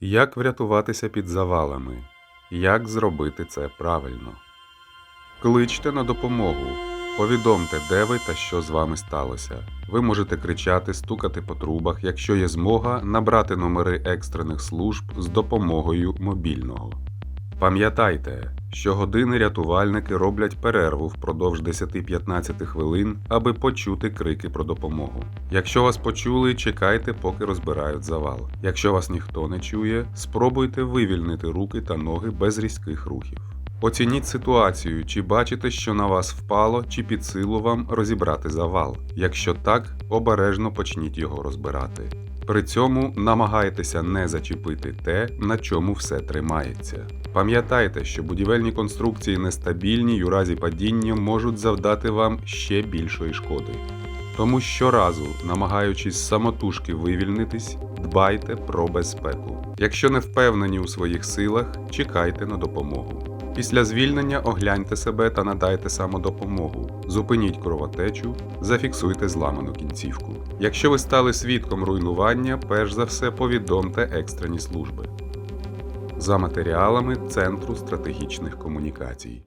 Як врятуватися під завалами? Як зробити це правильно? Кличте на допомогу. Повідомте, де ви та що з вами сталося. Ви можете кричати, стукати по трубах, якщо є змога, набрати номери екстрених служб з допомогою мобільного. Пам'ятайте, що години рятувальники роблять перерву впродовж 10-15 хвилин, аби почути крики про допомогу. Якщо вас почули, чекайте, поки розбирають завал. Якщо вас ніхто не чує, спробуйте вивільнити руки та ноги без різких рухів. Оцініть ситуацію, чи бачите, що на вас впало, чи під силу вам розібрати завал. Якщо так, обережно почніть його розбирати. При цьому намагайтеся не зачепити те, на чому все тримається. Пам'ятайте, що будівельні конструкції нестабільні і у разі падіння можуть завдати вам ще більшої шкоди. Тому щоразу, намагаючись самотужки вивільнитись, дбайте про безпеку. Якщо не впевнені у своїх силах, чекайте на допомогу. Після звільнення огляньте себе та надайте самодопомогу. Зупиніть кровотечу, зафіксуйте зламану кінцівку. Якщо ви стали свідком руйнування, перш за все повідомте екстрені служби. За матеріалами Центру стратегічних комунікацій.